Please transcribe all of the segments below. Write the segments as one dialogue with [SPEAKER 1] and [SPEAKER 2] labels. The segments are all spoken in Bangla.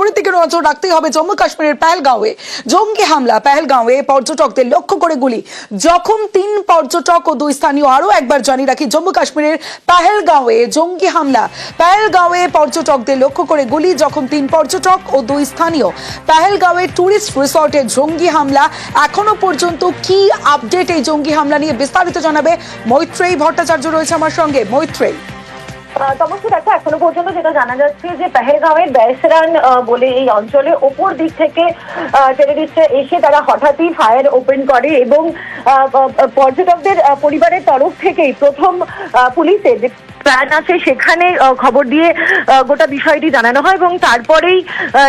[SPEAKER 1] খবরের দিকে নজর রাখতেই হবে জম্মু কাশ্মীরের পেহেলগাঁওয়ে। জঙ্গি হামলা, পেহেলগাঁওয়ে পর্যটকদের লক্ষ্য করে গুলি। জখম তিন পর্যটক ও দুই স্থানীয় আরও একবার জানিয়ে রাখি, জম্মু কাশ্মীরের পেহেলগাঁওয়ে জঙ্গি হামলা। পেহেলগাঁওয়ে পর্যটকদের লক্ষ্য করে গুলি, জখম তিন পর্যটক ও দুই স্থানীয়। পেহেলগাঁওয়ে ট্যুরিস্ট রিসর্টে জঙ্গি হামলা, এখনও পর্যন্ত কি আপডেট এই জঙ্গি হামলা নিয়ে বিস্তারিত জানাবে মৈত্রেয়ী ভট্টাচার্য রয়েছে আমার সঙ্গে। মৈত্রেয়ী।
[SPEAKER 2] এখনও পর্যন্ত যেটা জানা যাচ্ছে যে বেসরান বলে এই অঞ্চলে ওপর দিক থেকে এসে তারা হঠাৎই ফায়ার ওপেন করে এবং পর্যটকদের পরিবারের তরফ থেকেই প্রথম প্ল্যান আছে সেখানে খবর দিয়ে গোটা বিষয়টি জানানো হয় এবং তারপরেই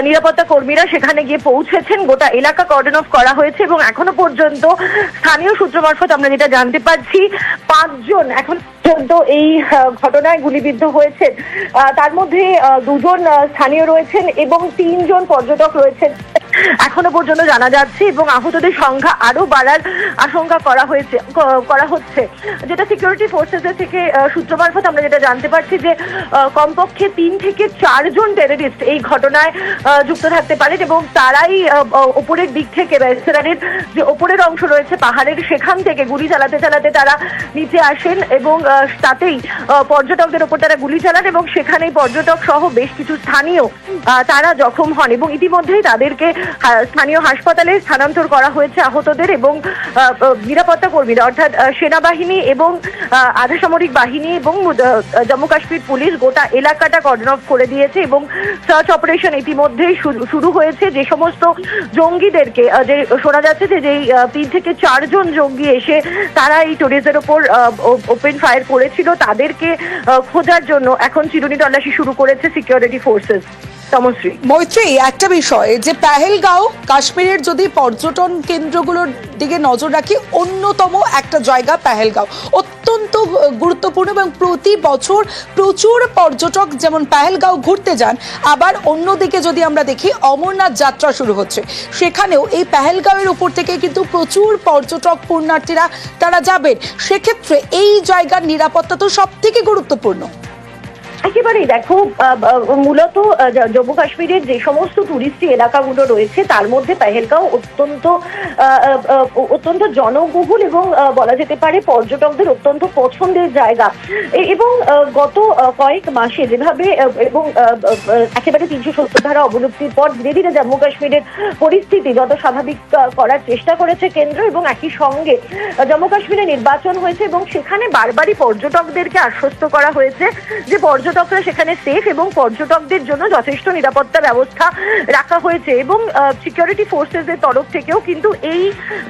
[SPEAKER 2] নিরাপত্তা কর্মীরা সেখানে গিয়ে পৌঁছেছেন। গোটা এলাকা কর্ডন অফ করা হয়েছে এবং এখনও পর্যন্ত স্থানীয় সূত্র মারফত আমরা যেটা জানতে পারছি, পাঁচজন এখন পর্যন্ত এই ঘটনায় গুলিবিদ্ধ হয়েছেন। তার মধ্যে দুজন স্থানীয় রয়েছেন এবং তিনজন পর্যটক রয়েছেন। এখনও পর্যন্ত জানা যাচ্ছে এবং আহতদের সংখ্যা আরও বাড়ার আশঙ্কা করা হয়েছে করা হচ্ছে। যেটা সিকিউরিটি ফোর্সেস থেকে সূত্র মারফত আমরা যেটা জানতে পারছি যে কমপক্ষে তিন থেকে চারজন টেররিস্ট এই ঘটনায় যুক্ত থাকতে পারেন এবং তারাই ওপরের দিক থেকে রেস্তোরাঁের যে ওপরের অংশ রয়েছে পাহাড়ের সেখান থেকে গুলি চালাতে চালাতে তারা নিচে আসেন এবং তাতেই পর্যটকদের ওপর তারা গুলি চালান এবং সেখানেই পর্যটক সহ বেশ কিছু স্থানীয় তারা জখম হন এবং ইতিমধ্যেই তাদেরকে স্থানীয় হাসপাতালে স্থানান্তর করা হয়েছে আহতদের এবং নিরাপত্তা কর্মীরা অর্থাৎ সেনাবাহিনী এবং আহ, আধা সামরিক বাহিনী এবং জম্মু কাশ্মীর পুলিশ গোটা এলাকাটা কর্ডন অফ করে দিয়েছে এবং সার্চ অপারেশন ইতিমধ্যেই শুরু- শুরু হয়েছে। যে সমস্ত জঙ্গিদেরকে যে শোনা যাচ্ছে যে যেই তিন থেকে চারজন জঙ্গি এসে তারা এই টুরিস্টের ওপর ওপেন ফায়ার করেছিল তাদেরকে খোঁজার জন্য। এখন চিরুনি তল্লাশি শুরু করেছে সিকিউরিটি ফোর্সেস
[SPEAKER 1] মৈত্রী, একটা বিষয়, যে পেহেলগাঁও, কাশ্মীরের যদি পর্যটন কেন্দ্রগুলোর দিকে নজর রাখি, অন্যতম একটা জায়গা পেহেলগাঁও। অত্যন্ত গুরুত্বপূর্ণ এবং প্রতি বছর প্রচুর পর্যটক যেমন পাহেলগাঁও ঘুরতে যান, আবার অন্যদিকে যদি আমরা দেখি অমরনাথ যাত্রা শুরু হচ্ছে। সেখানেও এই পাহেলগাঁওয়ের উপর থেকে কিন্তু প্রচুর পর্যটক পুণ্যার্থীরা তারা যাবেন। সেক্ষেত্রে এই জায়গার নিরাপত্তা তো সব থেকে গুরুত্বপূর্ণ।
[SPEAKER 2] একেবারেই দেখো আহ, আহ, মূলত জম্মু কাশ্মীরের যে সমস্ত টুরিস্টি এলাকাগুলো রয়েছে তার মধ্যে পেহেলগাঁও অত্যন্ত অত্যন্ত জনবহুল এবং বলা যেতে পারে পর্যটকদের অত্যন্ত পছন্দের জায়গা। এবং গত কয়েক মাসে যেভাবে এবং একেবারে তিনশো সত্তর ধারা অবলুপ্তির পর ধীরে ধীরে জম্মু কাশ্মীরের পরিস্থিতি যত স্বাভাবিক করার চেষ্টা করেছে কেন্দ্র এবং একই সঙ্গে জম্মু কাশ্মীরে নির্বাচন হয়েছে এবং সেখানে বারবারই পর্যটকদেরকে আশ্বস্ত করা হয়েছে যে পর্যটকরা সেখানে সেফ এবং পর্যটকদের জন্য যথেষ্ট নিরাপত্তা ব্যবস্থা রাখা হয়েছে এবং সিকিউরিটি ফোর্সেস এর তরফ থেকেও কিন্তু এই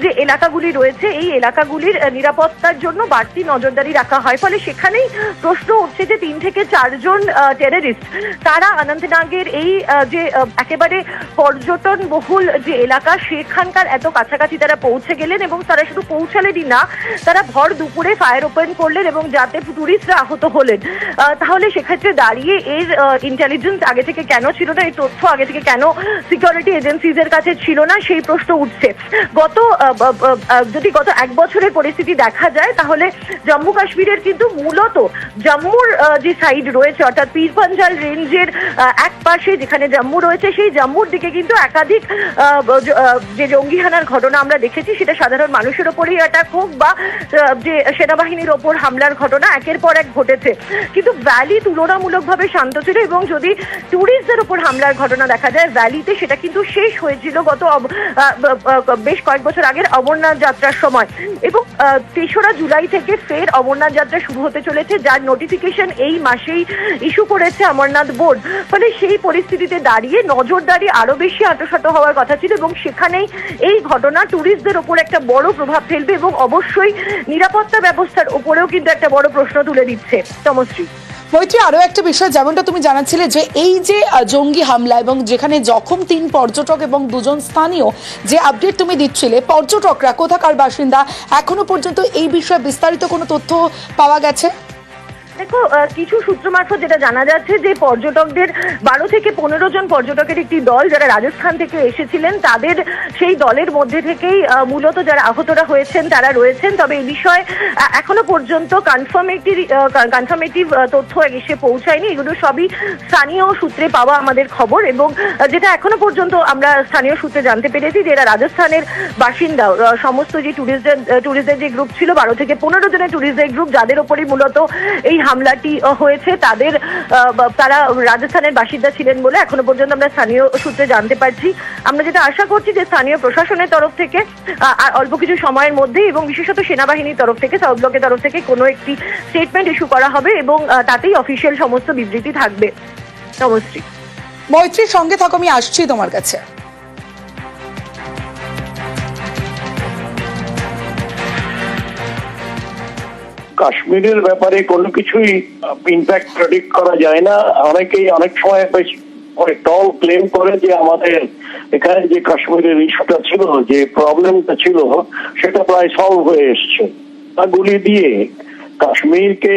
[SPEAKER 2] যে এলাকাগুলি রয়েছে, এই এলাকাগুলির নিরাপত্তার জন্য বাড়তি নজরদারি রাখা হয়। ফলে সেখানেই প্রশ্ন উঠছে যে তিন থেকে চারজন টেররিস্ট তারা অনন্তনাগের এই যে একেবারে পর্যটন বহুল যে এলাকা, সেখানকার এত কাছাকাছি তারা পৌঁছে গেলেন এবং তারা শুধু পৌঁছালেনই না, তারা ভর দুপুরে ফায়ার ওপেন করলেন এবং যাতে টুরিস্টরা আহত হলেন। তাহলে সেক্ষেত্রে দাঁড়িয়ে এর ইন্টেলিজেন্স আগে থেকে কেন ছিল না, এই তথ্য আগে থেকে কেন সিকিউরিটি এজেন্সিজের কাছে ছিল না, সেই প্রশ্ন উঠছে। গত যদি গত এক বছরের পরিস্থিতি দেখা যায়, তাহলে জম্মু কাশ্মীরের কিন্তু মূলত জম্মুর যে সাইড রয়েছে, অর্থাৎ পীরপাঞ্জাল রেঞ্জের এক পাশে যেখানে জম্মু রয়েছে, সেই জম্মুর দিকে কিন্তু একাধিক যে জঙ্গি হানার ঘটনা আমরা দেখেছি, সেটা সাধারণ মানুষের ওপরেই অ্যাটাক হোক বা যে সেনাবাহিনীর ওপর হামলার ঘটনা, একের পর এক ঘটেছে। কিন্তু ভ্যালি তুলনামূলকভাবে শান্ত ছিল এবং যদি ট্যুরিস্টদের উপর হামলার ঘটনা দেখা যায় ভ্যালিতে সেটা কিন্তু শেষ হয়েছিল গত বেশ কয়েক বছর আগের অমরনাথ যাত্রার সময়। এবং তেসরা জুলাই থেকে ফের অমরনাথ যাত্রা শুরু হতে চলেছে, যার নোটিফিকেশন এই মাসেই ইস্যু করেছে অমরনাথ বোর্ড। ফলে সেই পরিস্থিতিতে দাঁড়িয়ে নজরদারি আরও বেশি আঁটসাঁট হওয়ার কথা ছিল এবং সেখানেই এই ঘটনা ট্যুরিস্টদের ওপর একটা বড় প্রভাব ফেলবে এবং অবশ্যই নিরাপত্তা ব্যবস্থার উপরেও কিন্তু একটা বড় প্রশ্ন তুলে দিচ্ছে। তমশ্রী।
[SPEAKER 1] মৈত্রী আরও একটা বিষয় যেমনটা তুমি জানাচ্ছিলে যে এই যে জঙ্গি হামলা এবং যেখানে জখম তিন পর্যটক এবং দুজন স্থানীয়, যে আপডেট তুমি দিচ্ছিলে, পর্যটকরা, কোথাকার বাসিন্দা, এখনও পর্যন্ত এই বিষয়ে বিস্তারিত কোনো তথ্য পাওয়া গেছে?
[SPEAKER 2] দেখো কিছু সূত্র মারফত যেটা জানা যাচ্ছে যে পর্যটকদের বারো থেকে পনেরো জন পর্যটকের একটি দল যারা রাজস্থান থেকে এসেছিলেন, তাদের সেই দলের মধ্যে থেকেই মূলত যারা আহতরা হয়েছেন, তারা রয়েছেন। তবে এই বিষয়ে এখনও পর্যন্ত কনফার্মেটিভ কনফার্মেটিভ তথ্য এসে পৌঁছায়নি। এগুলো সবই স্থানীয় সূত্রে পাওয়া আমাদের খবর এবং যেটা এখনও পর্যন্ত আমরা স্থানীয় সূত্রে জানতে পেরেছি যে এরা রাজস্থানের বাসিন্দা। সমস্ত যে ট্যুরিস্টদের ট্যুরিস্টদের যে গ্রুপ ছিল, বারো থেকে পনেরো জনের ট্যুরিস্টদের গ্রুপ যাদের ওপরই মূলত এই হামলাটি হয়েছে, তাদের তারা রাজস্থানের বাসিন্দা ছিলেন বলে এখনও পর্যন্ত আমরা স্থানীয় সূত্রে জানতে পারছি। আমরা যেটা আশা করছি যে স্থানীয় প্রশাসনের তরফ থেকে অল্প কিছু সময়ের মধ্যে এবং বিশেষত সেনাবাহিনীর তরফ থেকে, সাউথ ব্লকের তরফ থেকে কোনো একটি স্টেটমেন্ট ইস্যু করা হবে এবং তাতেই অফিসিয়াল সমস্ত বিবৃতি থাকবে। নমস্রী
[SPEAKER 1] মৈত্রীর সঙ্গে থাকো, আমি আসছি তোমার কাছে।
[SPEAKER 3] কাশ্মীরের ব্যাপারে কোনো কিছুই ইনফ্যাক্ট প্রেডিক্ট করা যায় না। অনেকেই অনেক সময় বেশ টল ক্লেম করে যে আমাদের এখানে যে কাশ্মীরের ইস্যুটা ছিল, যে প্রবলেমটা ছিল, সেটা প্রায় সলভ হয়ে এসছে। তা গুলি দিয়ে কাশ্মীরকে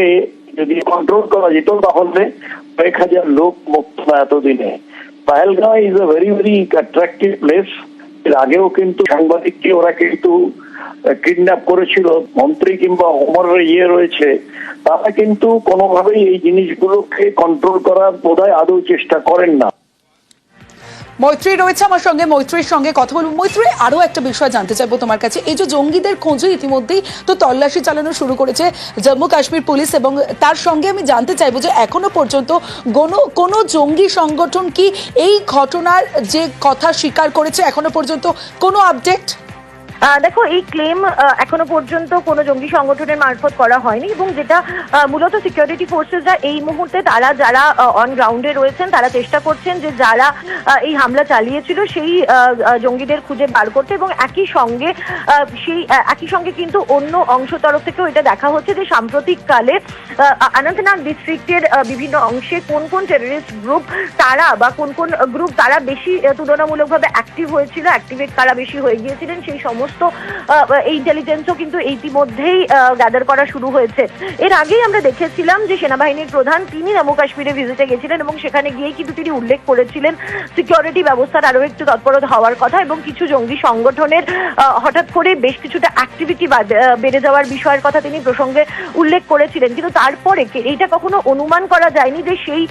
[SPEAKER 3] যদি কন্ট্রোল করা যেত তাহলে কয়েক হাজার লোক মুক্ত না এতদিনে। Pahalgam is a very very attractive place এর আগেও কিন্তু সাংবাদিককে ওরা কিন্তু কিডন্যাপ করেছিল, মন্ত্রী কিংবা ওমরের ইয়ে রয়েছে, তারা কিন্তু কোনোভাবেই এই জিনিসগুলোকে কন্ট্রোল করার বোধহয় আদৌ চেষ্টা করেন না।
[SPEAKER 1] মৈত্রী রয়েছে আমার সঙ্গে, মৈত্রীর সঙ্গে কথা বলব। মৈত্রী, আরও একটা বিষয় জানতে চাইব তোমার কাছে। এই যে জঙ্গিদের খোঁজে ইতিমধ্যেই তো তল্লাশি চালানো শুরু করেছে জম্মু কাশ্মীর পুলিশ এবং তার সঙ্গে আমি জানতে চাইব যে এখনও পর্যন্ত কোনো কোনো জঙ্গি সংগঠন কি এই ঘটনার যে কথা স্বীকার করেছে? এখনও পর্যন্ত কোনো আপডেট
[SPEAKER 2] দেখো, এই ক্লেম এখনও পর্যন্ত কোনো জঙ্গি সংগঠনের মারফত করা হয়নি এবং যেটা মূলত সিকিউরিটি ফোর্সেসরা এই মুহূর্তে তারা যারা অন গ্রাউন্ডে রয়েছেন, তারা চেষ্টা করছেন যে যারা এই হামলা চালিয়েছিল, সেই জঙ্গিদের খুঁজে বার করতে এবং একই সঙ্গে সেই একই সঙ্গে কিন্তু অন্য অংশ তরফ থেকেও এটা দেখা হচ্ছে যে সাম্প্রতিক কালে অনন্তনাগ ডিস্ট্রিক্টের বিভিন্ন অংশে কোন কোন টেররিস্ট গ্রুপ তারা বা কোন কোন গ্রুপ তারা বেশি তুলনামূলকভাবে অ্যাক্টিভ হয়েছিল অ্যাক্টিভেট তারা বেশি হয়ে গিয়েছিলেন, সেই সমস্ত এই ইন্টেলিজেন্সও কিন্তু ইতিমধ্যেই গ্যাদার করা শুরু হয়েছে। এর আগেই আমরা দেখেছিলাম যে সেনাবাহিনীর প্রধান তিনি জম্মু কাশ্মীরে ভিজিটে গেছিলেন এবং সেখানে গিয়ে কিন্তু তিনি উল্লেখ করেছিলেন সিকিউরিটি ব্যবস্থার আরও একটু তৎপরতা হওয়ার কথা এবং কিছু জঙ্গি সংগঠনের হঠাৎ করে বেশ কিছুটা অ্যাক্টিভিটি বেড়ে যাওয়ার বিষয়ের কথা তিনি প্রসঙ্গে উল্লেখ করেছিলেন। কিন্তু তারপরে এইটা কখনো অনুমান করা যায়নি যে সেই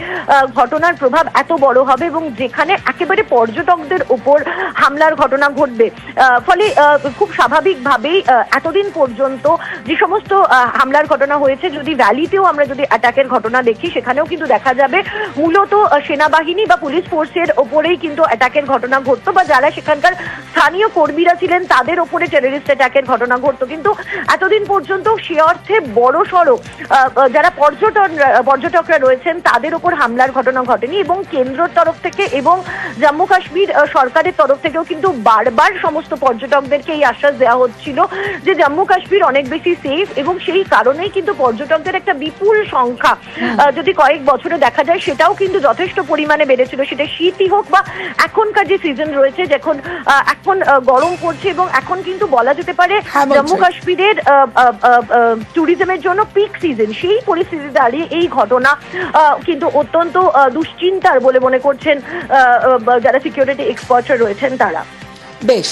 [SPEAKER 2] ঘটনার প্রভাব এত বড় হবে এবং যেখানে একেবারে পর্যটকদের ওপর হামলার ঘটনা ঘটবে। ফলে খুব স্বাভাবিকভাবেই এতদিন পর্যন্ত যে সমস্ত হামলার ঘটনা হয়েছে, যদি ভ্যালিতেও আমরা যদি অ্যাটাকের ঘটনা দেখি, সেখানেও কিন্তু দেখা যাবে মূলত সেনাবাহিনী বা পুলিশ ফোর্সের ওপরেই কিন্তু অ্যাটাকের ঘটনা ঘটতো বা যারা সেখানকার স্থানীয় কর্মীরা ছিলেন, তাদের ওপরে টেররিস্ট অ্যাটাকের ঘটনা ঘটতো। কিন্তু এতদিন পর্যন্ত সে অর্থে বড় সড়ো যারা পর্যটন পর্যটকরা রয়েছেন, তাদের ওপর হামলার ঘটনা ঘটেনি এবং কেন্দ্রের তরফ থেকে এবং জম্মু কাশ্মীর সরকারের তরফ থেকেও কিন্তু বারবার সমস্ত পর্যটকদেরকে এই আশ্বাস দেওয়া হচ্ছিল যে জম্মু কাশ্মীর অনেক বেশি সেফ এবং সেই কারণেই কিন্তু পর্যটকদের একটা বিপুল সংখ্যা। যদি কয়েক বছরে দেখা যায় সেটাও কিন্তু যথেষ্ট পরিমাণে বেড়েছিল। সেটা শীতই হোক বা এখনকার যে সিজন রয়েছে যখন এখন গরম পড়ছে এবং এখন কিন্তু বলা যেতে পারে
[SPEAKER 1] হ্যাঁ,
[SPEAKER 2] জম্মু কাশ্মীরের ট্যুরিজমের জন্য পিক সিজন সেই পরিস্থিতি দাঁড়িয়ে এই ঘটনা কিন্তু অত্যন্ত দুশ্চিন্তার বলে মনে করছেন যারা সিকিউরিটি এক্সপার্টরা রয়েছেন তারা।
[SPEAKER 1] বেশ।